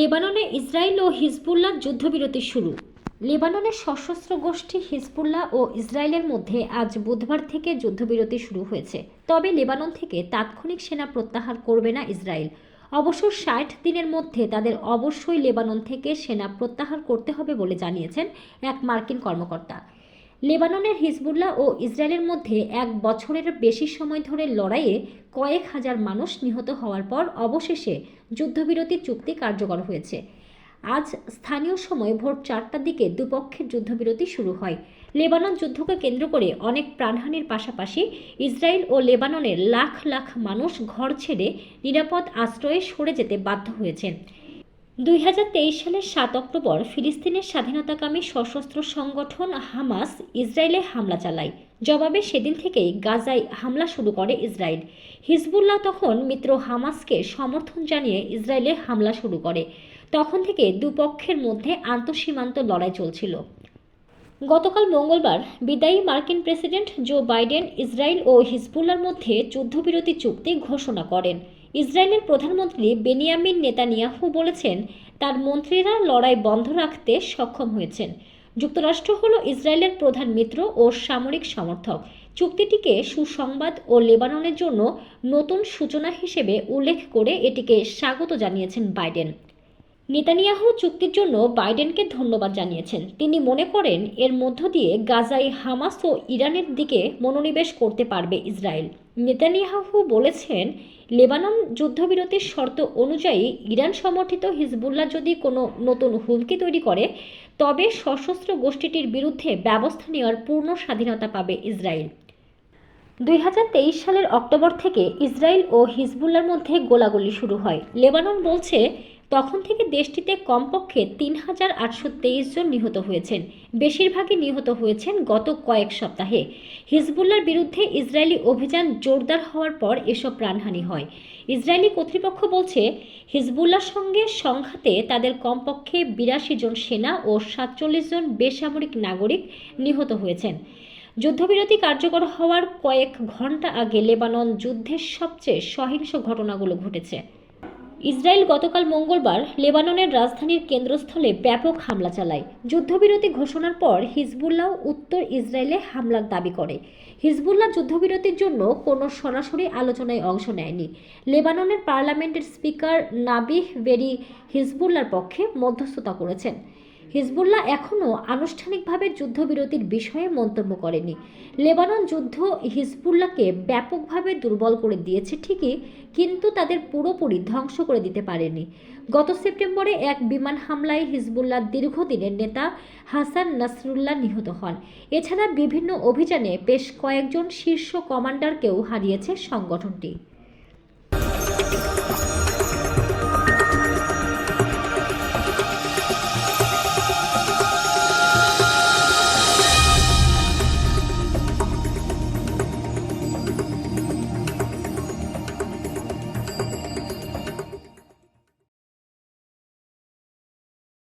লেবাননে ইসরায়েল ও হিজবুল্লাহ যুদ্ধবিরতি শুরু। লেবাননের সশস্ত্র গোষ্ঠী হিজবুল্লাহ ও ইসরায়েলের মধ্যে আজ বুধবার থেকে যুদ্ধবিরতি শুরু হয়েছে। তবে লেবানন থেকে তাৎক্ষণিক সেনা প্রত্যাহার করবে না ইসরায়েল। অবশ্য ষাট দিনের মধ্যে তাদের অবশ্যই লেবানন থেকে সেনা প্রত্যাহার করতে হবে বলে জানিয়েছেন এক মার্কিন কর্মকর্তা। লেবাননের হিজবুল্লাহ ও ইসরায়েলের মধ্যে এক বছরের বেশি সময় ধরে লড়াইয়ে কয়েক হাজার মানুষ নিহত হওয়ার পর অবশেষে যুদ্ধবিরতি চুক্তি কার্যকর হয়েছে। আজ স্থানীয় সময় ভোর চারটার দিকে দুপক্ষের যুদ্ধবিরতি শুরু হয়। লেবানন যুদ্ধকে কেন্দ্র করে অনেক প্রাণহানির পাশাপাশি ইসরায়েল ও লেবাননের লাখ লাখ মানুষ ঘর ছেড়ে নিরাপদ আশ্রয়ে সরে যেতে বাধ্য হয়েছেন দুই হাজার তেইশ সালের সাত অক্টোবর ফিলিস্তিনের স্বাধীনতাকামী সশস্ত্র সংগঠন হামাস ইসরায়েলে হামলা চালায়। জবাবে সেদিন থেকেই গাজায় হামলা শুরু করে ইসরায়েল। হিজবুল্লাহ তখন মিত্র হামাসকে সমর্থন জানিয়ে ইসরায়েলে হামলা শুরু করে। তখন থেকে দুপক্ষের মধ্যে আন্তঃসীমান্ত লড়াই চলছিল। গতকাল মঙ্গলবার বিদায়ী মার্কিন প্রেসিডেন্ট জো বাইডেন ইসরায়েল ও হিজবুল্লার মধ্যে যুদ্ধবিরতি চুক্তি ঘোষণা করেন। ইসরায়েলের প্রধানমন্ত্রী বেনিয়ামিন নেতানিয়াহু বলেছেন, তার মন্ত্রীরা লড়াই বন্ধ রাখতে সক্ষম হয়েছেন। যুক্তরাষ্ট্র হল ইসরায়েলের প্রধান মিত্র ও সামরিক সমর্থক। চুক্তিটিকে সুসংবাদ ও লেবাননের জন্য নতুন সূচনা হিসেবে উল্লেখ করে এটিকে স্বাগত জানিয়েছেন বাইডেন। নেতানিয়াহু চুক্তির জন্য বাইডেনকে ধন্যবাদ জানিয়েছেন। তিনি মনে করেন, এর মধ্য দিয়ে গাজায় হামাস ও ইরানের দিকে মনোনিবেশ করতে পারবে ইসরায়েল। নেতানিয়াহু বলেছেন, লেবানন যুদ্ধবিরতির শর্ত অনুযায়ী ইরান সমর্থিত হিজবুল্লাহ যদি কোনো নতুন হুমকি তৈরি করে, তবে সশস্ত্র গোষ্ঠীটির বিরুদ্ধে ব্যবস্থা নেওয়ার পূর্ণ স্বাধীনতা পাবে ইসরায়েল। দুই হাজার তেইশ সালের অক্টোবর থেকে ইসরায়েল ও হিজবুল্লার মধ্যে গোলাগুলি শুরু হয়। লেবানন বলছে তখন থেকে দেশটিতে কমপক্ষে তিন হাজার আটশো তেইশ জন নিহত হয়েছেন। বেশিরভাগই নিহত হয়েছেন গত কয়েক সপ্তাহে। হিজবুল্লার বিরুদ্ধে ইসরায়েলি অভিযান জোরদার হওয়ার পর এসব প্রাণহানি হয়। ইসরায়েলি কর্তৃপক্ষ বলছে হিজবুল্লার সঙ্গে সংঘাতে তাদের কমপক্ষে বিরাশি জন সেনা ও সাতচল্লিশ জন বেসামরিক নাগরিক নিহত হয়েছেন। যুদ্ধবিরতি কার্যকর হওয়ার কয়েক ঘণ্টা আগে লেবানন যুদ্ধের সবচেয়ে সহিংস ঘটনাগুলো ঘটেছে। ইসরায়েল গতকাল মঙ্গলবার লেবাননের রাজধানীর কেন্দ্রস্থলে ব্যাপক হামলা চালায়। যুদ্ধবিরতি ঘোষণার পর হিজবুল্লাহ উত্তর ইসরায়েলে হামলার দাবি করে। হিজবুল্লাহ যুদ্ধবিরতির জন্য কোনো সরাসরি আলোচনায় অংশ নেয়নি। লেবাননের পার্লামেন্টের স্পিকার নাবিহ বেরি হিজবুল্লার পক্ষে মধ্যস্থতা করেছেন। হিজবুল্লাহ এখনও আনুষ্ঠানিকভাবে যুদ্ধবিরতির বিষয়ে মন্তব্য করেনি। লেবানন যুদ্ধ হিজবুল্লাহকে ব্যাপকভাবে দুর্বল করে দিয়েছে ঠিকই, কিন্তু তাদের পুরোপুরি ধ্বংস করে দিতে পারেনি। গত সেপ্টেম্বরে এক বিমান হামলায় হিজবুল্লাহ দীর্ঘদিনের নেতা হাসান নাসরুল্লাহ নিহত হন। এছাড়া বিভিন্ন অভিযানে বেশ কয়েকজন শীর্ষ কমান্ডারকেও হারিয়েছে সংগঠনটি।